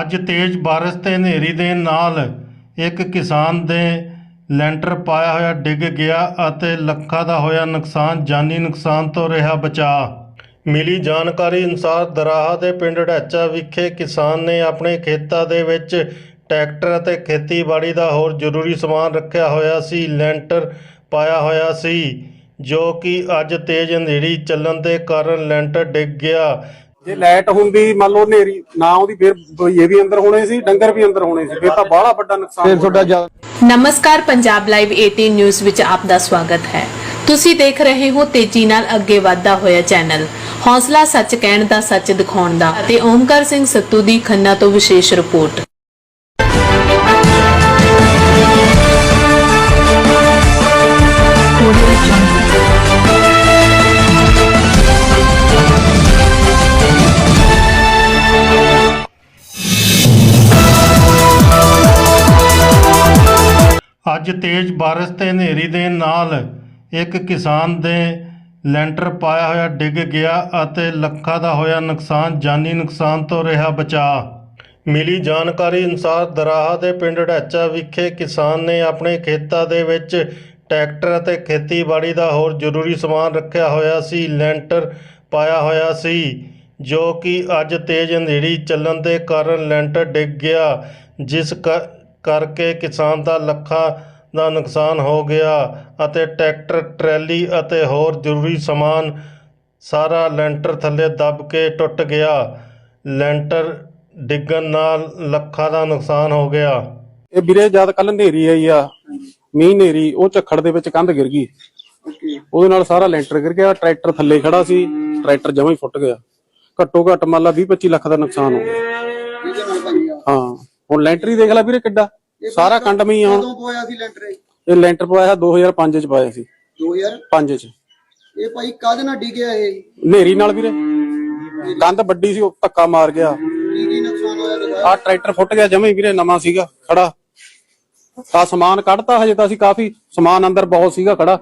ਅੱਜ ਤੇਜ਼ ਬਾਰਿਸ਼ ਤੇ ਹਨੇਰੀ ਦੇ ਨਾਲ ਇੱਕ ਕਿਸਾਨ ਦੇ ਲੈਂਟਰ ਪਾਇਆ ਹੋਇਆ ਡਿੱਗ ਗਿਆ ਅਤੇ ਲੱਖਾਂ ਦਾ ਹੋਇਆ ਨੁਕਸਾਨ, ਜਾਨੀ ਨੁਕਸਾਨ ਤੋਂ ਰਿਹਾ ਬਚਾ ਮਿਲੀ ਜਾਣਕਾਰੀ ਅਨੁਸਾਰ ਦਰਾਹਾ ਦੇ ਪਿੰਡ ਢੈਚਾ ਵਿਖੇ ਕਿਸਾਨ ਨੇ ਆਪਣੇ ਖੇਤਾਂ ਦੇ ਵਿੱਚ ਟਰੈਕਟਰ ਅਤੇ ਖੇਤੀਬਾੜੀ ਦਾ ਹੋਰ ਜ਼ਰੂਰੀ ਸਮਾਨ ਰੱਖਿਆ ਹੋਇਆ ਸੀ, ਲੈਂਟਰ ਪਾਇਆ ਹੋਇਆ ਸੀ, ਜੋ ਕਿ ਅੱਜ ਤੇਜ਼ ਹਨੇਰੀ ਚੱਲਣ ਦੇ ਕਾਰਨ ਲੈਂਟਰ ਡਿੱਗ ਗਿਆ। ਜੇ ਲਾਈਟ ਹੁੰਦੀ ਮੰਨ ਲਓ ਹਨੇਰੀ ਨਾ ਆਉਂਦੀ ਫਿਰ ਇਹ ਵੀ ਅੰਦਰ ਹੋਣੇ ਸੀ ਡੰਗਰ ਵੀ ਅੰਦਰ ਹੋਣੇ ਸੀ ਫਿਰ ਤਾਂ ਬਾਹਲਾ ਵੱਡਾ ਨੁਕਸਾਨ ਫਿਰ ਤੁਹਾਡਾ ਜ਼ਿਆਦਾ ਨਮਸਕਾਰ ਪੰਜਾਬ ਲਾਈਵ 18 ਨਿਊਜ਼ ਵਿੱਚ ਆਪ ਦਾ ਸਵਾਗਤ ਹੈ। ਤੁਸੀਂ ਦੇਖ ਰਹੇ ਹੋ ਤੇਜ਼ੀ ਨਾਲ ਅੱਗੇ ਵਧਦਾ ਹੋਇਆ ਚੈਨਲ। ਹੌਸਲਾ ਸੱਚ ਕਹਿਣ ਦਾ ਸੱਚ ਦਿਖਾਉਣ ਦਾ ਅਤੇ ਓਮਕਾਰ ਸਿੰਘ ਸੱਤੂ ਦੀ ਖੰਨਾ ਤੋਂ ਵਿਸ਼ੇਸ਼ ਰਿਪੋਰਟ। ਅੱਜ ਤੇਜ਼ ਬਾਰਿਸ਼ ਤੇ ਹਨੇਰੀ ਦੇ ਨਾਲ ਇੱਕ ਕਿਸਾਨ ਦੇ ਲੈਂਟਰ ਪਾਇਆ ਹੋਇਆ ਡਿੱਗ ਗਿਆ ਅਤੇ ਲੱਖਾਂ ਦਾ ਹੋਇਆ ਨੁਕਸਾਨ, ਜਾਨੀ ਨੁਕਸਾਨ ਤੋਂ ਰਿਹਾ ਬਚਾ ਮਿਲੀ ਜਾਣਕਾਰੀ ਅਨੁਸਾਰ ਦਰਾਹਾ ਦੇ ਪਿੰਡ ਢੈਚਾ ਵਿਖੇ ਕਿਸਾਨ ਨੇ ਆਪਣੇ ਖੇਤਾਂ ਦੇ ਵਿੱਚ ਟਰੈਕਟਰ ਅਤੇ ਖੇਤੀਬਾੜੀ ਦਾ ਹੋਰ ਜ਼ਰੂਰੀ ਸਮਾਨ ਰੱਖਿਆ ਹੋਇਆ ਸੀ, ਲੈਂਟਰ ਪਾਇਆ ਹੋਇਆ ਸੀ, ਜੋ ਕਿ ਅੱਜ ਤੇਜ਼ ਹਨੇਰੀ ਚੱਲਣ ਦੇ ਕਾਰਨ ਲੈਂਟਰ ਡਿੱਗ ਗਿਆ, ਜਿਸ ਕ- ਕਰਕੇ ਕਿਸਾਨ ਦਾ ਲੱਖਾਂ ਦਾ ਨੁਕਸਾਨ ਹੋ ਗਿਆ ਅਤੇ ਟਰੈਕਟਰ, ਟਰੈਲੀ ਅਤੇ ਹੋਰ ਜ਼ਰੂਰੀ ਸਮਾਨ ਸਾਰਾ ਲੈਂਟਰ ਥੱਲੇ ਦੱਬ ਕੇ ਟੁੱਟ ਗਿਆ। ਲੈਂਟਰ ਡਿੱਗਣ ਨਾਲ ਲੱਖਾਂ ਦਾ ਨੁਕਸਾਨ ਹੋ ਗਿਆ। ਇਹ ਵੀਰੇ ਜਦ ਕੱਲ ਹਨੇਰੀ ਆਈ ਆ, ਮੀਂਹ ਹਨੇਰੀ, ਉਹ ਝੱਖੜ ਦੇ ਵਿੱਚ ਕੰਧ ਗਿਰ ਗਈ। ਉਹਦੇ ਨਾਲ ਸਾਰਾ ਲੈਂਟਰ ਗਿਰ ਗਿਆ, ਟਰੈਕਟਰ ਥੱਲੇ ਖੜਾ ਸੀ, ਟਰੈਕਟਰ ਜਮਾਂ ਹੀ ਫੁੱਟ ਗਿਆ। ਘੱਟੋ ਘੱਟ ਮੰਨ ਲਾ 20 25 ਲੱਖ ਦਾ ਨੁਕਸਾਨ ਹੋ ਗਿਆ। ਹਾਂ। ਹੁਣ ਲੈਂਟਰ ਦੇਖ ਲੈ ਵੀਰੇ ਕਿੱਡਾ। ਸਾਰਾ ਕੰਡ ਮੀ ਹੁਣ ਕਦੋਂ ਪਵਾਇਆ ਸੀ ਲੈਂਟਰ ਇਹ? ਇਹ ਲੈਂਟਰ ਪਵਾਇਆ 2005 ਚ ਪਾਇਆ ਸੀ। 2000 5 ਚ। ਇਹ ਭਾਈ ਕਾਹਦੇ ਨਾਲ ਡਿੱਗਿਆ ਇਹ? ਹਨੇਰੀ ਨਾਲ ਵੀਰੇ। ਕੰਧ ਵੱਡੀ ਸੀ ਉਹ ਧੱਕਾ ਮਾਰ ਗਿਆ। ਕੀ ਕੀ ਨੁਕਸਾਨ ਹੋਇਆ ਦਿਖਾ ਆ ਟਰੈਕਟਰ ਫੁੱਟ ਗਿਆ ਜਮੇ ਵੀਰੇ ਨਵਾਂ ਸੀਗਾ ਖੜਾ। ਆ ਸਮਾਨ ਕੱਢਤਾ ਹਜੇ ਤਾਂ ਅਸੀਂ ਕਾਫੀ ਸਮਾਨ ਅੰਦਰ ਬਹੁਤ ਸੀਗਾ ਖੜਾ।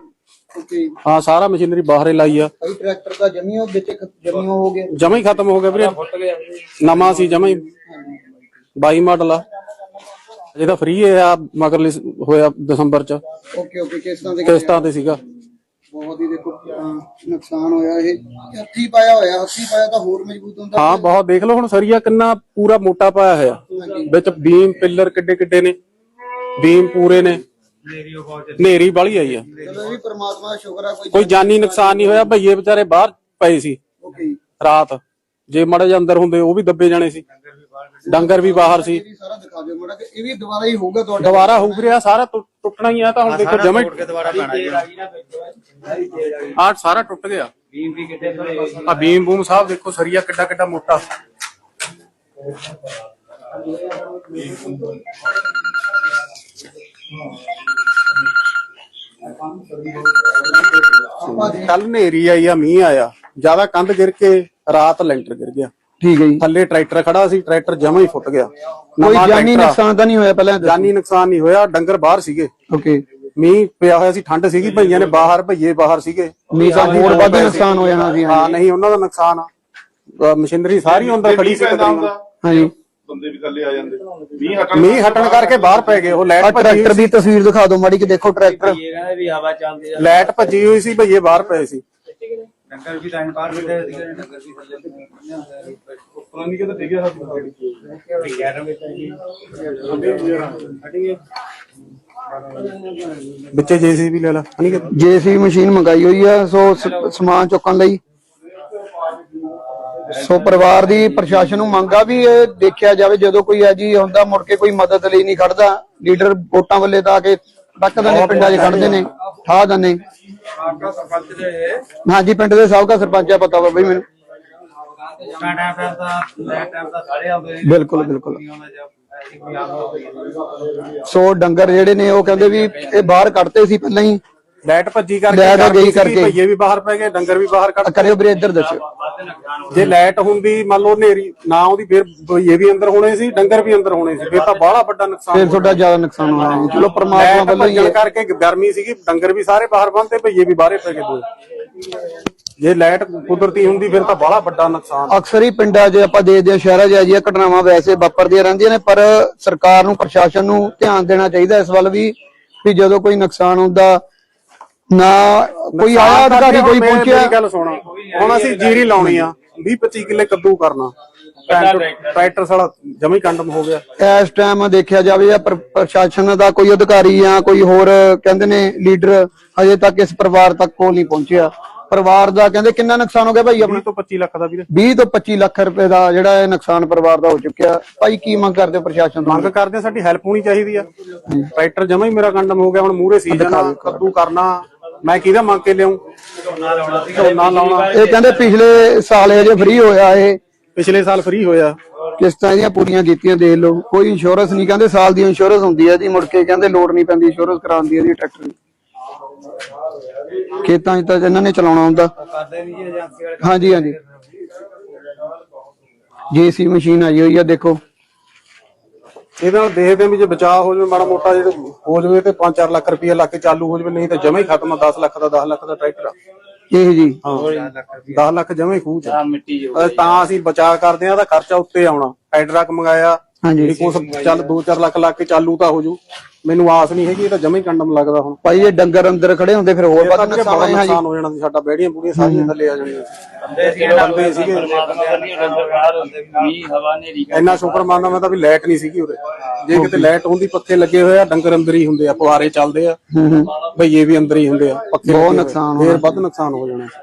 ਓਕੇ। ਹਾਂ ਸਾਰਾ ਮਸ਼ੀਨਰੀ ਬਾਹਰੇ ਲਾਈ ਆ। ਭਾਈ ਟਰੈਕਟਰ ਦਾ ਜਮੀਓ ਵਿੱਚ ਜਮੀਓ ਹੋ ਗਿਆ। ਜਮਾ ਹੀ ਖਤਮ ਹੋ ਗਿਆ ਵੀਰੇ। ਨਵਾਂ ਸੀ ਜਮਾ ਹੀ। 22 ਮਾਡਲ ਆ। ਅਜੇ ਤਾਂ ਫ੍ਰੀ ਆ ਮਗਰਲੀ ਹੋਇਆ ਦਸੰਬਰ ਚ। ਓਕੇ ਓਕੇ ਕਿਸ਼ਤਾਂ ਦੇ ਕਿਸ਼ਤਾਂ ਤੇ ਸੀਗਾ? ਬਹੁਤ ਹੀ ਦੇਖੋ ਅਹ, ਨੁਕਸਾਨ ਹੋਇਆ ਇਹ। ਹੱਥੀ ਪਾਇਆ ਹੋਇਆ ਹੱਥੀ ਪਾਇਆ ਤਾਂ ਹੋਰ ਮਜ਼ਬੂਤ ਹੁੰਦਾ। ਹਾਂ ਬਹੁਤ ਦੇਖ ਲਓ ਹੁਣ ਸਰੀਆ ਕਿੰਨਾ ਪੂਰਾ ਮੋਟਾ ਪਾਇਆ ਹੋਇਆ। ਵਿੱਚ ਬੀਮ ਪਿੱਲਰ ਕਿੱਡੇ ਕਿੱਡੇ ਨੇ। ਬੀਮ ਪੂਰੇ ਨੇ। ਨੇਰੀ ਵਾਲੀ ਆਈ ਆ। ਚਲੋ ਇਹ ਵੀ ਪ੍ਰਮਾਤਮਾ ਦਾ ਸ਼ੁਕਰ ਆ ਕੋਈ ਕੋਈ ਜਾਨੀ ਨੁਕਸਾਨ ਨਹੀਂ ਹੋਇਆ ਭਈਏ ਵਿਚਾਰੇ ਬਾਹਰ ਪਏ ਸੀ। ਓਕੇ ਰਾਤ। ਜੇ ਮਾੜੇ ਅੰਦਰ ਹੁੰਦੇ ਉਹ ਵੀ ਦੱਬੇ ਜਾਣੇ ਸੀ। ਡੰਗਰ ਵੀ ਬਾਹਰ ਸੀ। ਇਹ ਵੀ ਸਾਰਾ ਦਿਖਾ ਦਿਓ ਮਾੜਾ ਕਿ ਇਹ ਵੀ ਦੁਬਾਰਾ ਹੀ ਹੋਊਗਾ ਤੁਹਾਡੇ ਦੁਬਾਰਾ ਹੋ ਰਿਹਾ ਸਾਰਾ ਟੁੱਟ- ਟੁੱਟਣਾ ਹੀ ਆ ਤਾਂ ਹੁਣ ਦੇਖੋ ਜਮੇ ਆਹ ਸਾਰਾ ਟੁੱਟ ਗਿਆ। ਬੀਮ ਵੀ ਕਿੱਡੇ ਆ ਬੀਮ ਬੂਮ ਸਾਹਿਬ ਦੇਖੋ ਸਰੀਆ ਕਿੱਡਾ ਕਿੱਡਾ ਮੋਟਾ। ਕੱਲ ਹਨੇਰੀ ਆਈ ਆ ਮੀਂਹ ਆਇਆ। ਜ਼ਿਆਦਾ ਕੰਧ ਗਿਰ ਕੇ ਰਾਤ ਲੈਂਟਰ ਗਿਰ ਗਿਆ। ਠੀਕ ਹੈ ਜੀ। ਥੱਲੇ ਟਰੈਕਟਰ ਖੜਾ ਸੀ ਟਰੈਕਟਰ ਜਮਾ ਹੀ ਫੁੱਟ ਗਿਆ। ਕੋਈ ਨਵਾਂ ਜਾਨੀ ਟਰੈਕਟਰ ਆ। ਨੁਕਸਾਨ ਤਾਂ ਨਹੀਂ ਹੋਇਆ ਪਹਿਲਾਂ ਜਾਨੀ ਨੁਕਸਾਨ ਨਹੀਂ ਹੋਇਆ ਡੰਗਰ ਬਾਹਰ ਸੀਗੇ। ਓਕੇ। ਮੀਂਹ ਪਿਆ ਹੋਇਆ ਸੀ ਠੰਡ ਸੀਗੀ ਭਈਆਂ ਨੇ ਬਾਹਰ ਭਈਏ ਬਾਹਰ ਸੀਗੇ। ਮੀਂਹ ਤਾਂ ਹੋਰ ਵੱਧ ਨੁਕਸਾਨ ਹੋ ਜਾਣਾ ਸੀ ਹਾਂ ਨਹੀਂ ਉਹਨਾਂ ਦਾ ਨੁਕਸਾਨ ਆ। ਅਹ ਮਸ਼ੀਨਰੀ ਸਾਰੀ ਅੰਦਰ ਖੜੀ ਸੀ ਤਕਰੀਬਨ। ਹਾਂਜੀ। ਬੰਦੇ ਵੀ ਥੱਲੇ ਆ ਜਾਂਦੇ। ਮੀਂਹ ਹਟਣ ਮੀਂਹ ਹਟਣ ਕਰਕੇ ਬਾਹਰ ਪੈ ਗਏ ਉਹ ਆ ਲਾਈਟ ਭੱਜੀ ਟਰੈਕਟਰ ਦੀ ਤਸਵੀਰ ਦਿਖਾ ਦਿਓ ਮਾੜੀ ਕਿ ਦੇਖੋ ਟਰੈਕਟਰ। ਲਾਈਟ ਭੱਜੀ ਹੋਈ ਸੀ ਭਈਏ ਬਾਹਰ ਪਏ ਸੀ। ਉੱਪਰਾਂ ਨਹੀਂ ਕਿਤੇ ਡਿੱਗਿਆ ਹੱਥ ਵਿੱਚੇ ਜੇਸੀਬੀ ਲੈ ਲਾ। ਹਨੀ ਕਿ ਜੇਸੀ ਮਸ਼ੀਨ ਮੰਗਾਈ ਹੋਈ ਆ ਸੋ ਸ- ਸਮਾਨ ਚੁੱਕਣ ਲਈ। ਸੋ ਪਰਿਵਾਰ ਦੀ ਪ੍ਰਸ਼ਾਸਨ ਨੂੰ ਮੰਗਾ ਵੀ ਇਹ ਦੇਖਿਆ ਜਾਵੇ ਜਦੋਂ ਕੋਈ ਹੈ ਜੀ ਹੁੰਦਾ ਮੁੜ ਕੇ ਕੋਈ ਮਦਦ ਲਈ ਨਹੀਂ ਖੜਦਾ। ਲੀਡਰ ਵੋਟਾਂ ਵੱਲੇ ਤਾਂ ਆ ਕੇ ਟੱਕਦੇ ਨੇ ਪਿੰਡਾਂ 'ਚ ਖੜਦੇ ਨੇ ਠਾ ਦਿੰਦੇ ਹਾਂਜੀ ਪਿੰਡ ਦੇ ਸਾਬਕਾ ਸਰਪੰਚ ਆ ਪਤਾ ਵਾ ਬਈ ਮੈਨੂੰ। ਬਿਲਕੁਲ ਬਿਲਕੁਲ। ਸੋ ਡੰਗਰ ਜਿਹੜੇ ਨੇ ਉਹ ਕਹਿੰਦੇ ਵੀ ਇਹ ਬਾਹਰ ਕੱਢਤੇ ਸੀ ਪਹਿਲਾਂ ਹੀ। ਲਾਈਟ ਭੱਜੀ ਕਰਕੇ ਗਰਮੀ ਗਈ ਕਰਕੇ। ਭਈਏ ਵੀ ਬਾਹਰ ਪੈ ਗਏ ਡੰਗਰ ਵੀ ਬਾਹਰ ਕੱਢ ਕਰਿਓ ਵੀਰੇ ਇੱਧਰ ਦੱਸਿਓ। ਜੇ ਲਾਈਟ ਹੁੰਦੀ ਮੰਨ ਲਓ ਹਨੇਰੀ ਨਾ ਉਹਦੀ ਫਿਰ ਇਹ ਵੀ ਅੰਦਰ ਹੋਣੇ ਸੀ ਡੰਗਰ ਵੀ ਅੰਦਰ ਹੋਣੇ ਸੀ ਫਿਰ ਤਾਂ ਬਾਹਲਾ ਵੱਡਾ ਨੁਕਸਾਨ ਫਿਰ ਤੁਹਾਡਾ ਜ਼ਿਆਦਾ ਨੁਕਸਾਨ ਹੋਣਾ ਹੈ ਚਲੋ ਪਰਮਾਤਮਾ ਵੱਲੋਂ ਹੀ ਕਰਕੇ ਗਰਮੀ ਸੀਗੀ ਡੰਗਰ ਵੀ ਸਾਰੇ ਬਾਹਰ ਬੰਨਦੇ ਭਈਏ ਵੀ ਬਾਹਰੇ ਪੈ ਗਏ ਦੋਏ ਜੇ ਲਾਈਟ ਕੁਦਰਤੀ ਹੁੰਦੀ ਫਿਰ ਤਾਂ ਬਾਹਲਾ ਵੱਡਾ ਨੁਕਸਾਨ। ਅਕਸਰ ਹੀ ਪਿੰਡਾਂ 'ਚ ਆਪਾਂ ਦੇਖਦੇ ਹਾਂ ਸ਼ਹਿਰਾਂ 'ਚ ਅਜਿਹੀਆਂ ਘਟਨਾਵਾਂ ਵੈਸੇ ਵਾਪਰਦੀਆਂ ਰਹਿੰਦੀਆਂ ਨੇ ਪਰ ਸਰਕਾਰ ਨੂੰ ਪ੍ਰਸ਼ਾਸਨ ਨੂੰ ਧਿਆਨ ਦੇਣਾ ਚਾਹੀਦਾ ਇਸ ਵੱਲ ਵੀ ਵੀ ਜਦੋਂ ਕੋਈ ਨੁਕਸਾਨ ਹੁੰਦਾ ਨਾ ਕੋਈ ਆਇਆ ਅਧਿਕਾਰੀ ਕੋਈ ਪਹੁੰਚਿਆ? ਗੱਲ ਸੁਣੋ। ਹੁਣ ਅਸੀਂ ਜੀਰੀ ਲਾਉਣੀ ਆ। 20 25 ਕਿੱਲੇ ਕੱਦੂ ਕਰਨਾ। ਟਰੈਕਟਰ ਸਾਲਾ ਜਮਾ ਕੰਡਮ ਹੋ ਗਿਆ। ਇਸ ਟਾਈਮ ਦੇਖਿਆ ਜਾਵੇ ਜਾਂ ਪ੍ਰ- ਪ੍ਰਸ਼ਾਸਨ ਦਾ ਕੋਈ ਅਧਿਕਾਰੀ ਜਾਂ ਕੋਈ ਹੋਰ ਕਹਿੰਦੇ ਨੇ ਲੀਡਰ ਹਜੇ ਤੱਕ ਇਸ ਪਰਿਵਾਰ ਤੱਕ ਕੋਲ ਨਹੀਂ ਪਹੁੰਚਿਆ। ਪਰਿਵਾਰ ਦਾ ਕਹਿੰਦੇ ਕਿੰਨਾ ਨੁਕਸਾਨ ਹੋ ਗਿਆ ਭਾਈ ਆਪਣਾ? 20 ਤੋਂ 25 ਲੱਖ ਦਾ ਵੀਰੇ। 20 ਤੋਂ 25 ਲੱਖ ਰੁਪਏ ਦਾ ਜਿਹੜਾ ਇਹ ਨੁਕਸਾਨ ਪਰਿਵਾਰ ਦਾ ਹੋ ਚੁੱਕਿਆ। ਭਾਈ ਕੀ ਮੰਗ ਕਰਦੇ ਹੋ ਪ੍ਰਸ਼ਾਸਨ ਤੋਂ? ਮੰਗ ਕਰਦੇ ਆ, ਸਾਡੀ ਹੈਲਪ ਹੋਣੀ ਚਾਹੀਦੀ ਆ। ਟਰੈਕਟਰ ਜਮਾ ਹੀ ਮੇਰਾ ਕੰਡਮ ਹੋ ਗਿਆ ਹੁਣ ਮੂਰੇ ਸੀਜ਼ਨ ਆ ਕੱਦੂ ਕਰਨਾ। ਮੈਂ ਕਿਹਦਾ ਮੰਗ ਕੇ ਲਿਆਉਂ ਝੋਨਾ ਲਾਉਣਾ। ਇਹ ਕਹਿੰਦੇ ਪਿਛਲੇ ਸਾਲ ਹਜੇ ਫ੍ਰੀ ਹੋਇਆ ਇਹ। ਪਿਛਲੇ ਸਾਲ ਫ੍ਰੀ ਹੋਇਆ। ਕਿਸ਼ਤਾਂ ਇਹਦੀਆਂ ਪੂਰੀਆਂ ਕੀਤੀਆਂ ਦੇਖ ਲਓ। ਕੋਈ ਇੰਸ਼ੋਰੈਂਸ ਨਹੀਂ ਕਹਿੰਦੇ ਸਾਲ ਦੀ ਇੰਸ਼ੋਰੈਂਸ ਹੁੰਦੀ ਹੈ ਜੀ ਮੁੜ ਕੇ ਕਹਿੰਦੇ ਲੋਡ ਨਹੀਂ ਪੈਂਦੀ ਇੰਸ਼ੋਰੈਂਸ ਕਰਾਉਣ ਦੀ ਇਹਦੀ ਟਰੈਕਟਰ ਦੀ। ਖੇਤਾਂ 'ਚ ਤਾਂ ਇਹਨਾਂ ਨੇ ਚਲਾਉਣਾ ਹੁੰਦਾ। ਹਾਂਜੀ ਹਾਂਜੀ। ਜੀਸੀ ਮਸ਼ੀਨ ਆਈ ਹੋਈ ਆ ਦੇਖੋ। ਇਹਦੇ ਨਾਲ ਦੇਖਦੇ ਵੀ ਜੇ ਬਚਾਅ ਹੋ ਜਾਵੇ ਮਾੜਾ ਮੋਟਾ ਜਿਹੜੇ ਹੋ ਜਾਵੇ ਤੇ 5-4 ਲੱਖ ਰੁਪਏ ਲਾ ਕੇ ਚਾਲੂ ਹੋ ਜਾਵੇ ਨਹੀਂ ਤਾਂ ਜਮਾ ਹੀ ਖਤਮ ਆ 10 ਲੱਖ ਦਾ 10 ਲੱਖ ਦਾ ਟਰੈਕਟਰ ਆ। ਇਹ ਜੀ। ਹਾਂ 10 ਲੱਖ ਜਮਾ ਹੀ ਖੂਹ ਚ ਅਹ ਤਾਂ ਅਸੀਂ ਬਚਾਅ ਕਰਦੇ ਆ ਤਾਂ ਖਰਚਾ ਉੱਤੇ ਆਉਣਾ। ਹਾਈਡਰਾਕ ਮੰਗਾਇਆ ਹਾਂਜੀ। ਕੁਛ ਚੱਲ 2-4 ਲੱਖ ਲਾ ਕੇ ਚਾਲੂ ਤਾਂ ਹੋ ਜੂ ਮੈਨੂੰ ਆਸ ਨਹੀਂ ਹੈਗੀ ਇਹ ਤਾਂ ਜਮਾ ਹੀ ਕੰਡਮ ਲੱਗਦਾ ਹੁਣ। ਭਾਈ ਇਹ ਡੰਗਰ ਅੰਦਰ ਖੜੇ ਹੁੰਦੇ ਫਿਰ ਹੋਰ ਇਹ ਵੱਧ ਨੁਕਸਾਨ ਹੈ ਨੁਕਸਾਨ ਹੋ ਜਾਣਾ ਸੀ ਸਾਡਾ ਬੈੜੀਆਂ ਬੂੜੀਆਂ ਸਾਰੀਆਂ ਥੱਲੇ ਆ ਜਾਣੀਆਂ। ਬੰਦੇ ਸੀਗੇ ਇੰਨਾ ਸ਼ੁਕਰ ਮੰਨਦਾ ਮੈਂ ਤਾਂ ਵੀ ਲਾਈਟ ਨਹੀਂ ਸੀਗੀ ਉਰੇ। ਜੇ ਕਿਤੇ ਲਾਈਟ ਹੁੰਦੀ ਪੱਖੇ ਲੱਗੇ ਹੋਏ ਆ ਡੰਗਰ ਅੰਦਰ ਹੀ ਹੁੰਦੇ ਆ ਫੁਹਾਰੇ ਚੱਲਦੇ ਆ। ਭਈਏ ਵੀ ਅੰਦਰ ਹੀ ਹੁੰਦੇ ਆ ਪੱਖੇ ਬਹੁਤ ਲੱਗੇ। ਨੁਕਸਾਨ ਫੇਰ ਵੱਧ ਨੁਕਸਾਨ ਹੋ ਜਾਣਾ। ਸੀ